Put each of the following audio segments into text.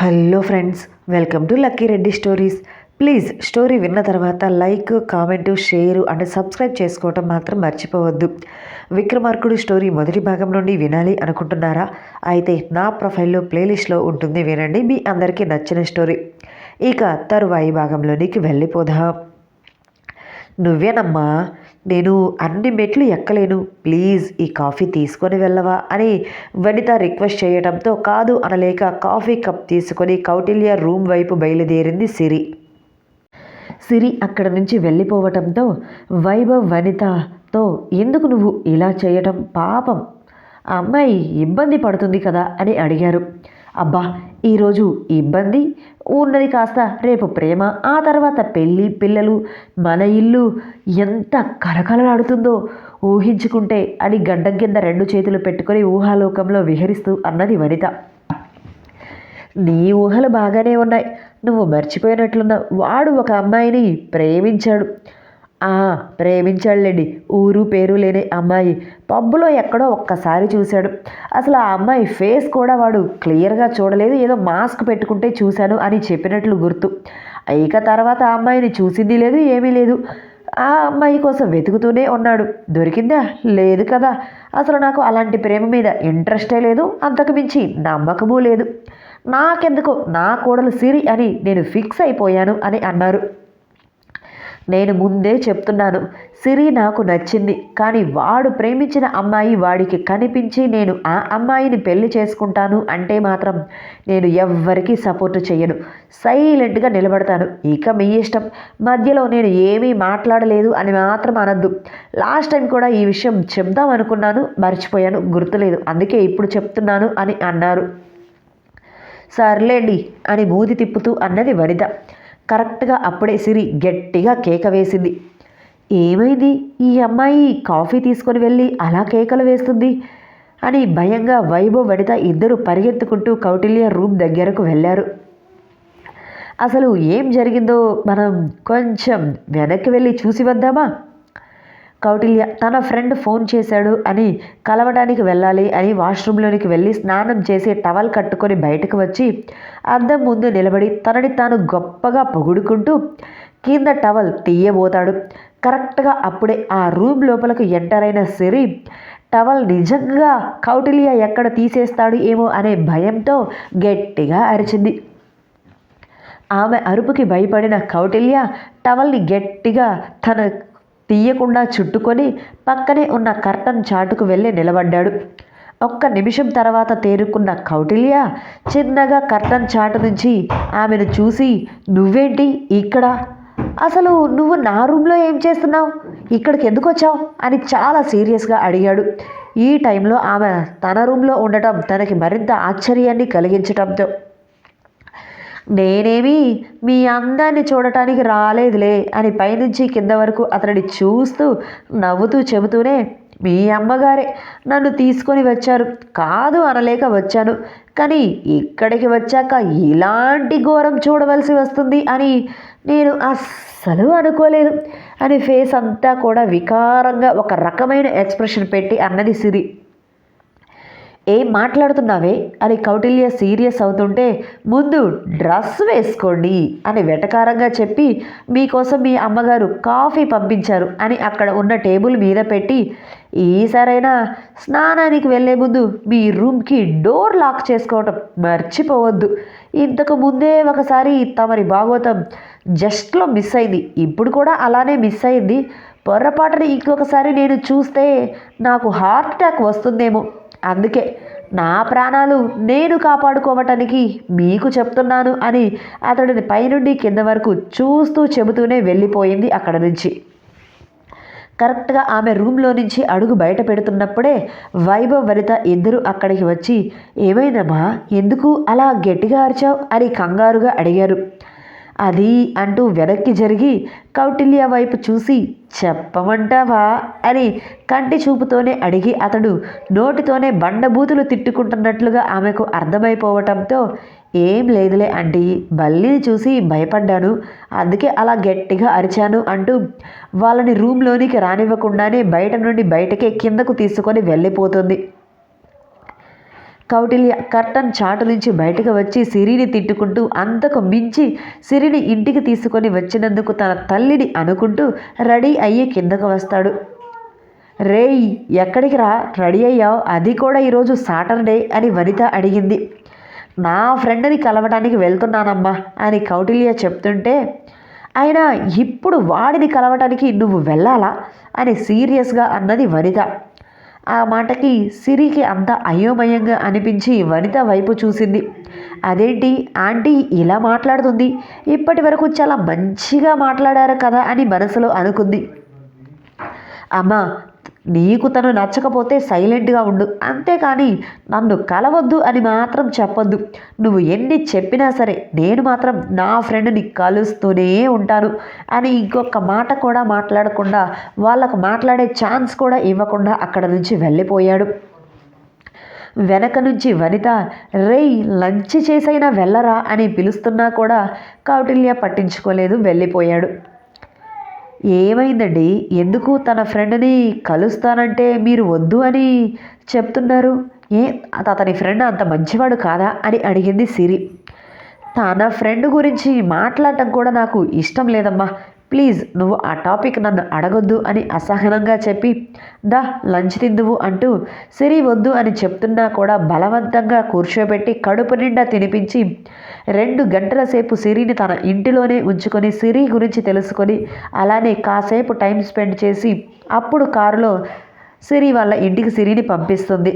Hello friends welcome to Lucky Reddy stories please story విన్న తర్వాత like comment share and subscribe చేసుకోవటం మాత్రం మర్చిపోవద్దు. విక్రమార్కుడు స్టోరీ మొదటి భాగం నుండి వినాలి అనుకుంటున్నారా? అయితే నా ప్రొఫైల్లో ప్లేలిస్ట్లో ఉంటుంది వినండి మీ అందరికీ నచ్చిన స్టోరీ ఇక తరువాయి భాగంలోనికి వెళ్ళిపోదాం. నువ్వేనమ్మా? నేను అన్ని మెట్లు ఎక్కలేను. ప్లీజ్ ఈ కాఫీ తీసుకొని వెళ్ళవా అని వనిత రిక్వెస్ట్ చేయడంతో కాదు అనలేక కాఫీ కప్ తీసుకొని కౌటిల్య రూమ్ వైపు బయలుదేరింది సిరి. సిరి అక్కడ నుంచి వెళ్ళిపోవటంతో వైభవ్ వనితతో ఎందుకు నువ్వు ఇలా చేయటం? పాపం. ఆ అమ్మాయి ఇబ్బంది పడుతుంది కదా? అని అడిగారు. అబ్బా ఈరోజు ఇబ్బంది. ఉన్నది కాస్త రేపు ప్రేమ ఆ తర్వాత పెళ్ళి పిల్లలు మన ఇల్లు ఎంత కలకలలాడుతుందో ఊహించుకుంటే అని గడ్డం కింద రెండు చేతులు పెట్టుకొని ఊహాలోకంలో విహరిస్తూ అన్నది వనిత. నీ ఊహలు బాగానే ఉన్నాయి. నువ్వు మర్చిపోయినట్లున్న వాడు ఒక అమ్మాయిని ప్రేమించాడు. ప్రేమించాడులేండి. ఊరు పేరు లేని అమ్మాయి. పబ్బులో ఎక్కడో ఒక్కసారి చూశాడు. అసలు ఆ అమ్మాయి ఫేస్ కూడా వాడు క్లియర్గా చూడలేదు. ఏదో మాస్క్ పెట్టుకుంటే చూశాను అని చెప్పినట్లు గుర్తు. ఇక తర్వాత ఆ అమ్మాయిని చూసింది లేదు ఏమీ లేదు. ఆ అమ్మాయి కోసం వెతుకుతూనే ఉన్నాడు. దొరికిందా? లేదు కదా. అసలు నాకు అలాంటి ప్రేమ మీద ఇంట్రెస్టే లేదు. అంతకు మించి నమ్మకము లేదు. నాకెందుకో నా కోడలు సిరి అని నేను ఫిక్స్ అయిపోయాను అని అన్నారు. నేను ముందే చెప్తున్నాను. సిరి నాకు నచ్చింది. కానీ వాడు ప్రేమించిన అమ్మాయి వాడికి కనిపించి నేను ఆ అమ్మాయిని పెళ్ళి చేసుకుంటాను అంటే మాత్రం నేను ఎవ్వరికీ సపోర్ట్ చేయను సైలెంట్గా నిలబడతాను. ఇక మీ ఇష్టం. మధ్యలో నేను ఏమీ మాట్లాడలేదు అని మాత్రం అనద్దు. లాస్ట్ టైం కూడా ఈ విషయం చెప్దాం అనుకున్నాను. మర్చిపోయాను. గుర్తులేదు. అందుకే ఇప్పుడు చెప్తున్నాను అని అన్నారు. సర్లేండి అని మూది తిప్పుతూ అన్నది వనిత. కరెక్ట్గా అప్పుడే సిరి గట్టిగా కేక వేసింది. ఏమైంది? ఈ అమ్మాయి కాఫీ తీసుకొని వెళ్ళి అలా కేకలు వేస్తుంది అని భయంగా వైభవ్ వనిత ఇద్దరు పరిగెత్తుకుంటూ కౌటిల్య రూమ్ దగ్గరకు వెళ్ళారు. అసలు ఏం జరిగిందో మనం కొంచెం వెనక్కి వెళ్ళి చూసి వద్దామా? కౌటిల్య తన ఫ్రెండ్ ఫోన్ చేశాడు అని కలవడానికి వెళ్ళాలి అని వాష్రూమ్లోనికి వెళ్ళి స్నానం చేసి టవల్ కట్టుకొని బయటకు వచ్చి అద్దం ముందు నిలబడి తనని తాను గొప్పగా పొగుడుకుంటూ కింద టవల్ తీయబోతాడు. కరెక్ట్గా అప్పుడే ఆ రూమ్ లోపలకు ఎంటర్ అయిన సిరి టవల్ నిజంగా కౌటిల్య ఎక్కడ తీసేస్తాడు ఏమో అనే భయంతో గట్టిగా అరిచింది. ఆమె అరుపుకి భయపడిన కౌటిల్య టవల్ని గట్టిగా తన తీయకుండా చుట్టుకొని పక్కనే ఉన్న కర్టన్ చాటుకు వెళ్ళి నిలబడ్డాడు. ఒక్క నిమిషం తర్వాత తేరుకున్న కౌటిల్య చిన్నగా కర్టన్ చాటు నుంచి ఆమెను చూసి నువ్వేంటి ఇక్కడ? అసలు నువ్వు నా రూమ్లో ఏం చేస్తున్నావు? ఇక్కడికి ఎందుకు వచ్చావు? అని చాలా సీరియస్గా అడిగాడు. ఈ టైంలో ఆమె తన రూమ్లో ఉండటం తనకి మరింత ఆశ్చర్యాన్ని కలిగించటంతో నేనేమి మీ అందాన్ని చూడటానికి రాలేదులే అని పైనుంచి కింద వరకు అతడిని చూస్తూ నవ్వుతూ చెబుతూనే మీ అమ్మగారే నన్ను తీసుకొని వచ్చారు. కాదు అనలేక వచ్చాను. కానీ ఇక్కడికి వచ్చాక ఇలాంటి ఘోరం చూడవలసి వస్తుంది అని నేను అస్సలు అనుకోలేదు. అని ఫేస్ అంతా కూడా వికారంగా ఒక రకమైన ఎక్స్ప్రెషన్ పెట్టి అన్నది సిరి. ఏం మాట్లాడుతున్నావే? అని కౌటిల్య సీరియస్ అవుతుంటే ముందు డ్రెస్ వేసుకోండి అని వెటకారంగా చెప్పి మీకోసం మీ అమ్మగారు కాఫీ పంపించారు అని అక్కడ ఉన్న టేబుల్ మీద పెట్టి ఈసారైనా స్నానానికి వెళ్ళే ముందు మీ రూమ్కి డోర్ లాక్ చేసుకోవటం మర్చిపోవద్దు. ఇంతకు ముందే ఒకసారి తమరి భాగవతం జస్ట్లో మిస్ అయింది. ఇప్పుడు కూడా అలానే మిస్ అయింది. పొరపాటున ఇంకొకసారి నేను చూస్తే నాకు హార్ట్ అటాక్ వస్తుందేమో. అందుకే నా ప్రాణాలు నేను కాపాడుకోవటానికి మీకు చెప్తున్నాను అని అతడిని పైనుండి కింద వరకు చూస్తూ చెబుతూనే వెళ్ళిపోయింది అక్కడ నుంచి. కరెక్ట్గా ఆమె రూమ్లో నుంచి అడుగు బయట పెడుతున్నప్పుడే వైభవ్ వనిత ఇద్దరు అక్కడికి వచ్చి ఏమైందమ్మా? ఎందుకు అలా గట్టిగా అరిచావు? అని కంగారుగా అడిగారు. అది అంటూ వెనక్కి జరిగి కౌటిల్య వైపు చూసి చెప్పమంటావా? అని కంటి చూపుతోనే అడిగి అతడు నోటితోనే బండబూతులు తిట్టుకుంటున్నట్లుగా ఆమెకు అర్థమైపోవటంతో ఏం లేదులే అంటీ బల్లిని చూసి భయపడ్డాను. అందుకే అలా గట్టిగా అరిచాను అంటూ వాళ్ళని రూమ్లోనికి రానివ్వకుండానే బయట నుండి బయటకే కిందకు తీసుకొని వెళ్ళిపోతుంది. కౌటిల్య కర్టన్ చాటు నుంచి బయటకు వచ్చి సిరిని తిట్టుకుంటూ అంతకు మించి సిరిని ఇంటికి తీసుకొని వచ్చినందుకు తన తల్లిని అనుకుంటూ రెడీ అయ్యి కిందకు వస్తాడు. రేయ్ ఎక్కడికి రా? రెడీ అయ్యావు? అది కూడా ఈరోజు సాటర్డే అని వనిత అడిగింది. నా ఫ్రెండ్ని కలవడానికి వెళ్తున్నానమ్మా అని కౌటిల్య చెప్తుంటే అయినా ఇప్పుడు వాడిని కలవటానికి నువ్వు వెళ్ళాలా? అని సీరియస్గా అన్నది వనిత. ఆ మాటకి సిరికి అంత అయోమయంగా అనిపించి వనిత వైపు చూసింది. అదేంటి? ఆంటీ ఇలా మాట్లాడుతుంది. ఇప్పటి వరకు చాలా మంచిగా మాట్లాడారు కదా అని మనసులో అనుకుంది. అమ్మ నీకు తను నచ్చకపోతే సైలెంట్గా ఉండు. అంతేకాని నన్ను కలవద్దు అని మాత్రం చెప్పొద్దు. నువ్వు ఎన్ని చెప్పినా సరే నేను మాత్రం నా ఫ్రెండ్ని కలుస్తూనే ఉంటాను అని ఇంకొక మాట కూడా మాట్లాడకుండా వాళ్ళకు మాట్లాడే ఛాన్స్ కూడా ఇవ్వకుండా అక్కడ నుంచి వెళ్ళిపోయాడు. వెనక నుంచి వనిత రేయ్ లంచ్ చేసైనా వెళ్ళరా? అని పిలుస్తున్నా కూడా కౌటిల్య పట్టించుకోలేదు వెళ్ళిపోయాడు. ఏమైందండి? ఎందుకు తన ఫ్రెండ్ని కలుస్తానంటే మీరు వద్దు అని చెప్తున్నారు? ఏ అతని ఫ్రెండ్ అంత మంచివాడు కాదా అని అడిగింది సిరి. తన ఫ్రెండ్ గురించి మాట్లాడటం కూడా నాకు ఇష్టం లేదమ్మా. ప్లీజ్ నువ్వు ఆ టాపిక్ నన్ను అడగొద్దు అని అసహనంగా చెప్పి దా లంచ్ తిందువు అంటూ సిరి వద్దు అని చెప్తున్నా కూడా బలవంతంగా కూర్చోబెట్టి కడుపు నిండా తినిపించి రెండు గంటల సేపు సిరిని తన ఇంటిలోనే ఉంచుకొని సిరి గురించి తెలుసుకొని అలానే కాసేపు టైం స్పెండ్ చేసి అప్పుడు కారులో సిరి వాళ్ళ ఇంటికి సిరిని పంపిస్తుంది.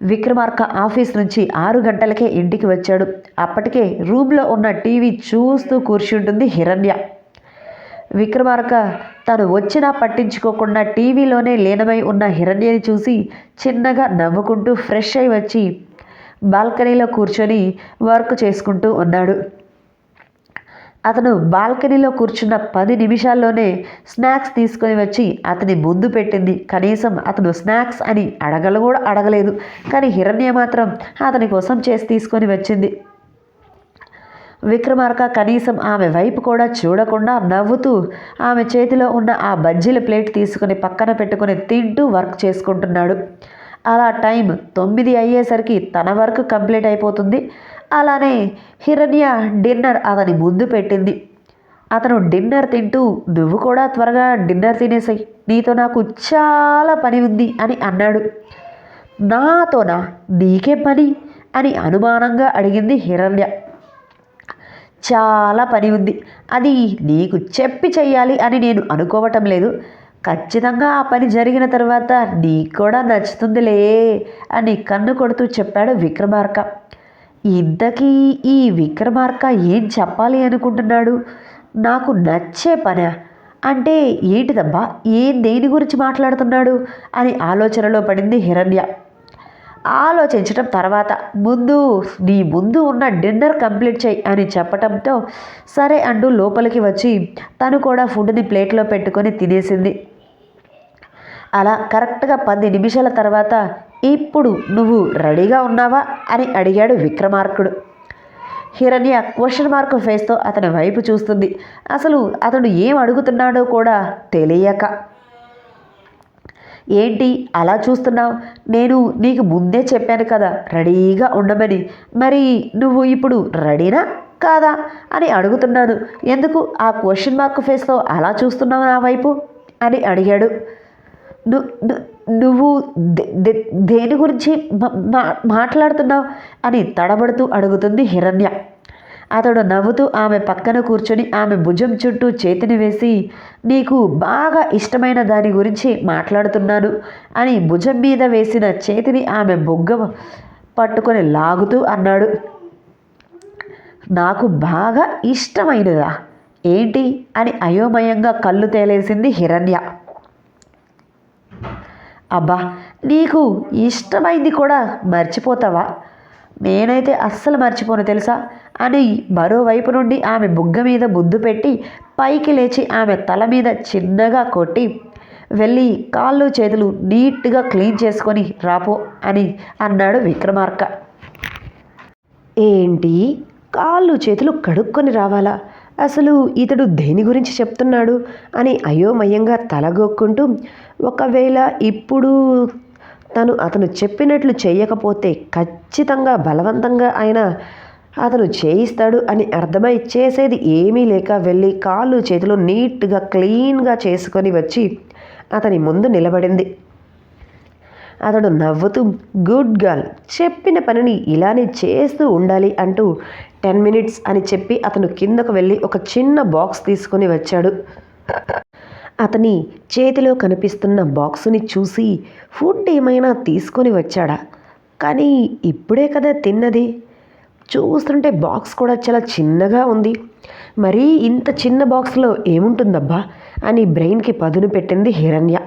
విక్రమార్క ఆఫీస్ నుంచి ఆరు గంటలకే ఇంటికి వచ్చాడు. అప్పటికే రూమ్లో ఉన్న టీవీ చూస్తూ కూర్చుంటుంది హిరణ్య. విక్రమార్క తను వచ్చినా పట్టించుకోకుండా టీవీలోనే లీనమై ఉన్న హిరణ్యని చూసి చిన్నగా నవ్వుకుంటూ ఫ్రెష్ అయి వచ్చి బాల్కనీలో కూర్చొని వర్క్ చేసుకుంటూ ఉన్నాడు. అతను బాల్కనీలో కూర్చున్న పది నిమిషాల్లోనే స్నాక్స్ తీసుకొని వచ్చి అతని ముందు పెట్టింది. కనీసం అతను స్నాక్స్ అని అడగలు కూడా అడగలేదు. కానీ హిరణ్య మాత్రం అతని కోసం చేసి తీసుకొని వచ్చింది. విక్రమార్క కనీసం ఆమె వైపు కూడా చూడకుండా నవ్వుతూ ఆమె చేతిలో ఉన్న ఆ బజ్జీల ప్లేట్ తీసుకుని పక్కన పెట్టుకుని తింటూ వర్క్ చేసుకుంటున్నాడు. అలా టైం తొమ్మిది అయ్యేసరికి తన వర్క్ కంప్లీట్ అయిపోతుంది. అలానే హిరణ్య డిన్నర్ అతని ముందు పెట్టింది. అతను డిన్నర్ తింటూ నువ్వు కూడా త్వరగా డిన్నర్ తినేసాయి. నీతో నాకు చాలా పని ఉంది అని అన్నాడు. నాతోనా? నీకే పని? అని అనుమానంగా అడిగింది హిరణ్య. చాలా పని ఉంది. అది నీకు చెప్పి చెయ్యాలి అని నేను అనుకోవటం లేదు. ఖచ్చితంగా ఆ పని జరిగిన తర్వాత నీకు కూడా నచ్చుతుందిలే అని కన్ను కొడుతూ చెప్పాడు విక్రమార్క. ఇంతకీ ఈ విక్రమార్క ఏం చెప్పాలి అనుకుంటున్నాడు? నాకు నచ్చే పనా? అంటే ఏంటిదబ్బా? ఏం దేని గురించి మాట్లాడుతున్నాడు? అని ఆలోచనలో పడింది హిరణ్య. ఆలోచించటం తర్వాత ముందు నీ ముందు ఉన్న డిన్నర్ కంప్లీట్ చేయి అని చెప్పటంతో సరే అంటూ లోపలికి వచ్చి తను కూడా ఫుడ్ని ప్లేట్లో పెట్టుకొని తినేసింది. అలా కరెక్ట్గా పది నిమిషాల తర్వాత ఇప్పుడు నువ్వు రెడీగా ఉన్నావా అని అడిగాడు విక్రమార్కుడు. హిరణ్య క్వశ్చన్ మార్క్ ఫేస్తో అతని వైపు చూస్తుంది. అసలు అతడు ఏం అడుగుతున్నాడో కూడా తెలియక. ఏంటి అలా చూస్తున్నావు? నేను నీకు ముందే చెప్పాను కదా రెడీగా ఉండమని. మరి నువ్వు ఇప్పుడు రెడీనా కాదా అని అడుగుతున్నాను. ఎందుకు ఆ క్వశ్చన్ మార్క్ ఫేస్తో అలా చూస్తున్నావు నా వైపు? అని అడిగాడు. ను- నువ్వు దే- దేని గురించి మా- మాట్లాడుతున్నావు అని తడబడుతూ అడుగుతుంది హిరణ్య. అతడు నవ్వుతూ ఆమె పక్కన కూర్చొని ఆమె భుజం చుట్టూ చేతిని వేసి నీకు బాగా ఇష్టమైన దాని గురించి మాట్లాడుతున్నాను అని భుజం మీద వేసిన చేతిని ఆమె బొగ్గ పట్టుకొని లాగుతూ అన్నాడు. నాకు బాగా ఇష్టమైనదా? ఏంటి? అని అయోమయంగా కళ్ళు తేలేసింది హిరణ్య. అబ్బా నీకు ఇష్టమైంది కూడా మర్చిపోతావా? నేనైతే అస్సలు మర్చిపోను తెలుసా? అని మరోవైపు నుండి ఆమె బుగ్గ మీద ముద్దు పెట్టి పైకి లేచి ఆమె తల మీద చిన్నగా కొట్టి వెళ్ళి కాళ్ళు చేతులు నీట్గా క్లీన్ చేసుకొని రాపో అని అన్నాడు విక్రమార్క. ఏంటి? కాళ్ళు చేతులు కడుక్కొని రావాలా? అసలు ఇతడు దేని గురించి చెప్తున్నాడు? అని అయోమయంగా తలగొక్కుంటూ ఒకవేళ ఇప్పుడు తను అతను చెప్పినట్లు చేయకపోతే ఖచ్చితంగా బలవంతంగా ఆయన అతను చేయిస్తాడు అని అర్థమై చేసేది ఏమీ లేక వెళ్ళి కాళ్ళు చేతులు నీట్గా క్లీన్గా చేసుకొని వచ్చి అతని ముందు నిలబడింది. అతడు నవ్వుతూ గుడ్ గర్ల్ చెప్పిన పనిని ఇలానే చేస్తూ ఉండాలి అంటూ టెన్ మినిట్స్ అని చెప్పి అతను కిందకు వెళ్ళి ఒక చిన్న బాక్స్ తీసుకొని వచ్చాడు. అతని చేతిలో కనిపిస్తున్న బాక్సుని చూసి ఫుడ్ ఏమైనా తీసుకొని వచ్చాడా? కానీ ఇప్పుడే కదా తిన్నది. చూస్తుంటే బాక్స్ కూడా చాలా చిన్నగా ఉంది. మరీ ఇంత చిన్న బాక్స్లో ఏముంటుందబ్బా అని బ్రెయిన్కి పదును పెట్టింది హిరణ్య.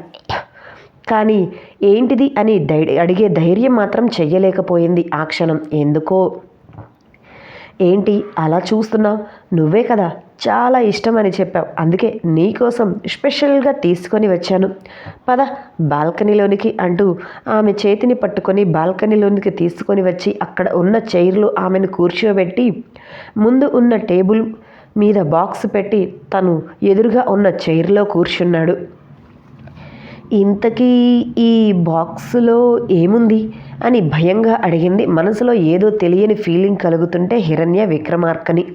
కానీ ఏంటిది అని దై అడిగే ధైర్యం మాత్రం చెయ్యలేకపోయింది ఆ క్షణం. ఎందుకో? ఏంటి అలా చూస్తున్నావు? నువ్వే కదా చాలా ఇష్టం అని చెప్పావు. అందుకే నీకోసం స్పెషల్గా తీసుకొని వచ్చాను. పద బాల్కనీలోనికి అంటూ ఆమె చేతిని పట్టుకొని బాల్కనీలోనికి తీసుకొని వచ్చి అక్కడ ఉన్న చైర్లో ఆమెను కూర్చోబెట్టి ముందు ఉన్న టేబుల్ మీద బాక్స్ పెట్టి తను ఎదురుగా ఉన్న చైర్లో కూర్చున్నాడు. ఇంతకీ ఈ బాక్సులో ఏముంది? అని భయంగా అడిగింది. మనసులో ఏదో తెలియని ఫీలింగ్ కలుగుతుంటే హిరణ్య విక్రమార్కని.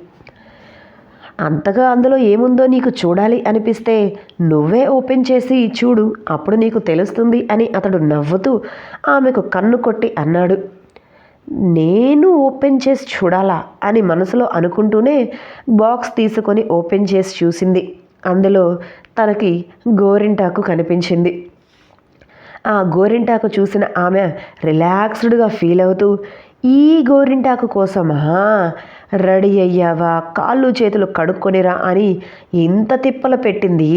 అంతగా అందులో ఏముందో నీకు చూడాలి అనిపిస్తే నువ్వే ఓపెన్ చేసి చూడు అప్పుడు నీకు తెలుస్తుంది అని అతడు నవ్వుతూ ఆమెకు కన్ను కొట్టి అన్నాడు. నేను ఓపెన్ చేసి చూడాలా అని మనసులో అనుకుంటూనే బాక్స్ తీసుకొని ఓపెన్ చేసి చూసింది. అందులో తనకి గోరింటాకు కనిపించింది. ఆ గోరింటాకు చూసిన ఆమె రిలాక్స్డ్గా ఫీల్ అవుతూ ఈ గోరింటాకు కోసమా? రెడీ అయ్యావా? కాళ్ళు చేతులు కడుక్కొనిరా అని ఇంత తిప్పలు పెట్టింది.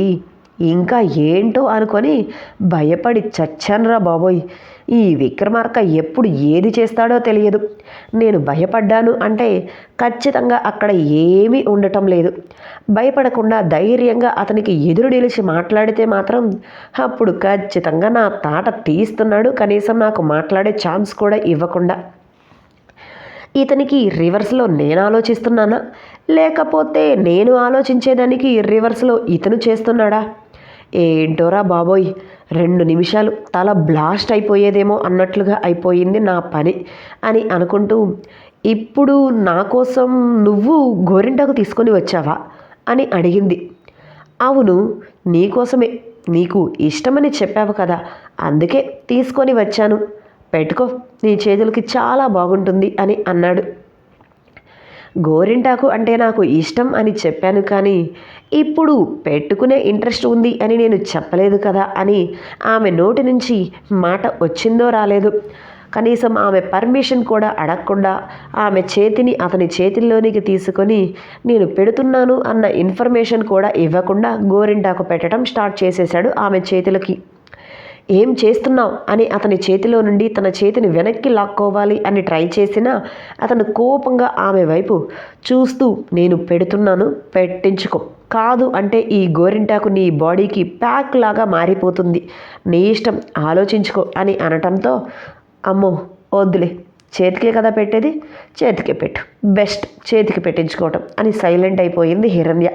ఇంకా ఏంటో అనుకొని భయపడి చచ్చానురా బాబోయ్. ఈ విక్రమార్క ఎప్పుడు ఏది చేస్తాడో తెలియదు. నేను భయపడ్డాను అంటే ఖచ్చితంగా అక్కడ ఏమీ ఉండటం లేదు. భయపడకుండా ధైర్యంగా అతనికి ఎదురు నిలిచి మాట్లాడితే మాత్రం అప్పుడు ఖచ్చితంగా నా తాట తీస్తున్నాడు. కనీసం నాకు మాట్లాడే ఛాన్స్ కూడా ఇవ్వకుండా. ఇతనికి రివర్స్లో నేను ఆలోచిస్తున్నానా? లేకపోతే నేను ఆలోచించేదానికి రివర్స్లో ఇతను చేస్తున్నాడా? ఏంటోరా బాబోయ్ రెండు నిమిషాలు తల బ్లాస్ట్ అయిపోయేదేమో అన్నట్లుగా అయిపోయింది నా పని అని అనుకుంటూ ఇప్పుడు నా కోసం నువ్వు గోరింటాకు తీసుకొని వచ్చావా? అని అడిగింది. అవును నీకోసమే నీకు ఇష్టమని చెప్పావు కదా అందుకే తీసుకొని వచ్చాను. పెట్టుకో నీ చేతులకి చాలా బాగుంటుంది అని అన్నాడు. గోరింటాకు అంటే నాకు ఇష్టం అని చెప్పాను కానీ ఇప్పుడు పెట్టుకునే ఇంట్రెస్ట్ ఉంది అని నేను చెప్పలేదు కదా అని ఆమె నోటి నుంచి మాట వచ్చిందో రాలేదు. కనీసం ఆమె పర్మిషన్ కూడా అడగకుండా ఆమె చేతిని అతని చేతిలోనికి తీసుకొని నేను పెడుతున్నాను అన్న ఇన్ఫర్మేషన్ కూడా ఇవ్వకుండా గోరింటాకు పెట్టడం స్టార్ట్ చేసేశాడు ఆమె చేతులకి. ఏం చేస్తున్నావు అని అతని చేతిలో నుండి తన చేతిని వెనక్కి లాక్కోవాలి అని ట్రై చేసినా అతను కోపంగా ఆమె వైపు చూస్తూ నేను పెడుతున్నాను పెట్టించుకో. కాదు అంటే ఈ గోరింటాకు నీ బాడీకి ప్యాక్ లాగా మారిపోతుంది. నీ ఇష్టం ఆలోచించుకో అని అనటంతో అమ్మో వద్దులే. చేతికే కదా పెట్టేది? చేతికే పెట్టు. బెస్ట్. చేతికి పెట్టించుకోవటం అని సైలెంట్ అయిపోయింది హిరణ్య.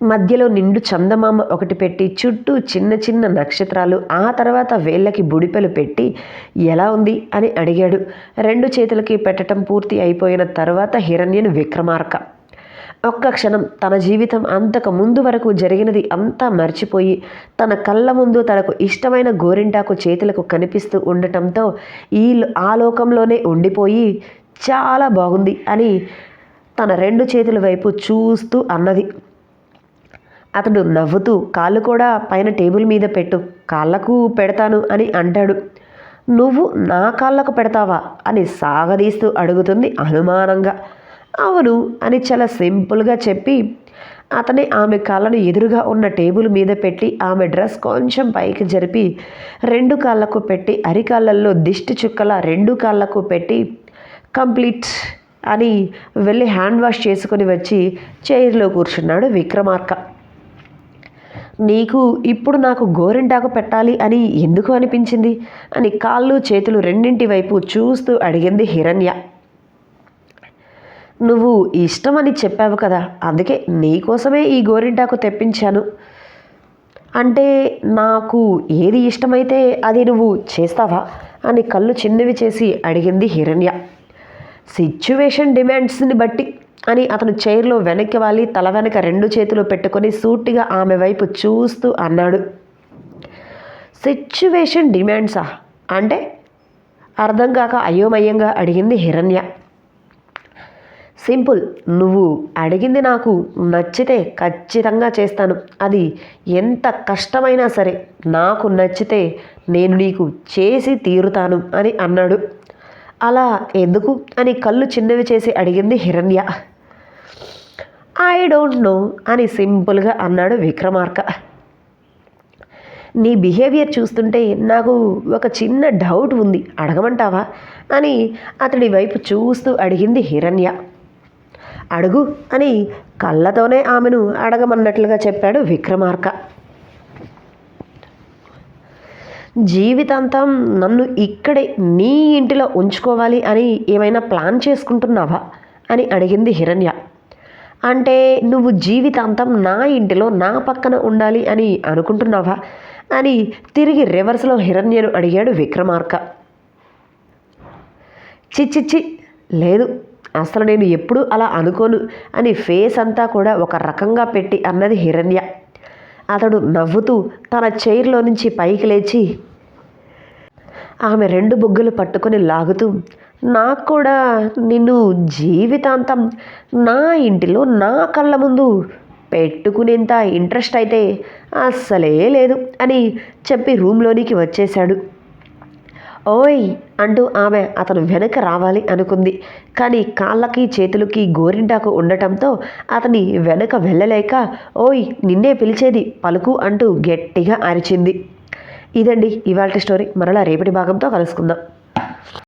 మధ్యలో నిండు చందమామ ఒకటి పెట్టి చుట్టూ చిన్న చిన్న నక్షత్రాలు ఆ తర్వాత వేళ్ళకి బుడిపెలు పెట్టి ఎలా ఉంది? అని అడిగాడు. రెండు చేతులకి పెట్టడం పూర్తి అయిపోయిన తర్వాత హిరణ్యను విక్రమార్క. ఒక్క క్షణం తన జీవితం అంతకు ముందు వరకు జరిగినది అంతా మర్చిపోయి తన కళ్ళ ముందు తనకు ఇష్టమైన గోరింటాకు చేతులకు కనిపిస్తూ ఉండటంతో ఈ ఆ లోకంలోనే ఉండిపోయి చాలా బాగుంది అని తన రెండు చేతుల వైపు చూస్తూ అన్నది. అతడు నవ్వుతూ కాళ్ళు కూడా పైన టేబుల్ మీద పెట్టు కాళ్ళకు పెడతాను అని అంటాడు. నువ్వు నా కాళ్ళకు పెడతావా? అని సాగదీస్తూ అడుగుతుంది అనుమానంగా. అవును అని చాలా సింపుల్గా చెప్పి అతని ఆమె కాళ్ళను ఎదురుగా ఉన్న టేబుల్ మీద పెట్టి ఆమె డ్రెస్ కొంచెం పైకి జరిపి రెండు కాళ్ళకు పెట్టి అరికాళ్ళల్లో దిష్టి చుక్కల రెండు కాళ్ళకు పెట్టి కంప్లీట్ అని వెళ్ళి హ్యాండ్ వాష్ చేసుకొని వచ్చి చైర్లో కూర్చున్నాడు విక్రమార్క. నీకు ఇప్పుడు నాకు గోరింటాకు పెట్టాలి అని ఎందుకు అనిపించింది? అని కాళ్ళు చేతులు రెండింటి వైపు చూస్తూ అడిగింది హిరణ్య. నువ్వు ఇష్టమని చెప్పావు కదా అందుకే నీకోసమే ఈ గోరింటాకు తెప్పించాను. అంటే నాకు ఏది ఇష్టమైతే అది నువ్వు చేస్తావా? అని కళ్ళు చిన్నవి చేసి అడిగింది హిరణ్య. సిచ్యువేషన్ డిమాండ్స్ని బట్టి అని అతను చైర్లో వెనక్కి వాలి తల వెనక రెండు చేతులు పెట్టుకొని సూటిగా ఆమె వైపు చూస్తూ అన్నాడు. సిచ్యువేషన్ డిమాండ్సా అంటే అర్థం కాక అయోమయంగా అడిగింది హిరణ్య. సింపుల్ నువ్వు అడిగింది నాకు నచ్చితే ఖచ్చితంగా చేస్తాను. అది ఎంత కష్టమైనా సరే నాకు నచ్చితే నేను నీకు చేసి తీరుతాను అని అన్నాడు. అలా ఎందుకు? అని కళ్ళు చిన్నవి చేసి అడిగింది హిరణ్య. ఐ డోంట్ నో అని సింపుల్గా అన్నాడు విక్రమార్క. నీ బిహేవియర్ చూస్తుంటే నాకు ఒక చిన్న డౌట్ ఉంది అడగమంటావా? అని అతడి వైపు చూస్తూ అడిగింది హిరణ్య. అడుగు అని కళ్ళతోనే ఆమెను అడగమన్నట్లుగా చెప్పాడు విక్రమార్క. జీవితాంతం నన్ను ఇక్కడే నీ ఇంటిలో ఉంచుకోవాలి అని ఏమైనా ప్లాన్ చేసుకుంటున్నావా? అని అడిగింది హిరణ్య. అంటే నువ్వు జీవితాంతం నా ఇంటిలో నా పక్కన ఉండాలి అని అనుకుంటున్నావా? అని తిరిగి రివర్స్లో హిరణ్యను అడిగాడు విక్రమార్క. చిచ్చిచ్చి లేదు అసలు నేను ఎప్పుడూ అలా అనుకోను అని ఫేస్ అంతా కూడా ఒక రకంగా పెట్టి అన్నది హిరణ్య. అతడు నవ్వుతూ తన చైర్లో నుంచి పైకి లేచి ఆమె రెండు బొగ్గులు పట్టుకొని లాగుతూ నాకు కూడా నిన్ను జీవితాంతం నా ఇంటిలో నా కళ్ళ ముందు పెట్టుకునేంత ఇంట్రెస్ట్ అయితే అస్సలే లేదు అని చెప్పి రూమ్లోనికి వచ్చేశాడు. ఓయ్ అంటూ ఆమె అతను వెనక రావాలి అనుకుంది. కానీ కాళ్ళకి చేతులకి గోరింటాకు ఉండటంతో అతని వెనక వెళ్ళలేక ఓయ్ నిన్నే పిలిచేది పలుకు అంటూ గట్టిగా అరిచింది. ఇదండి ఇవాళ స్టోరీ. మరలా రేపటి భాగంతో కలుసుకుందాం.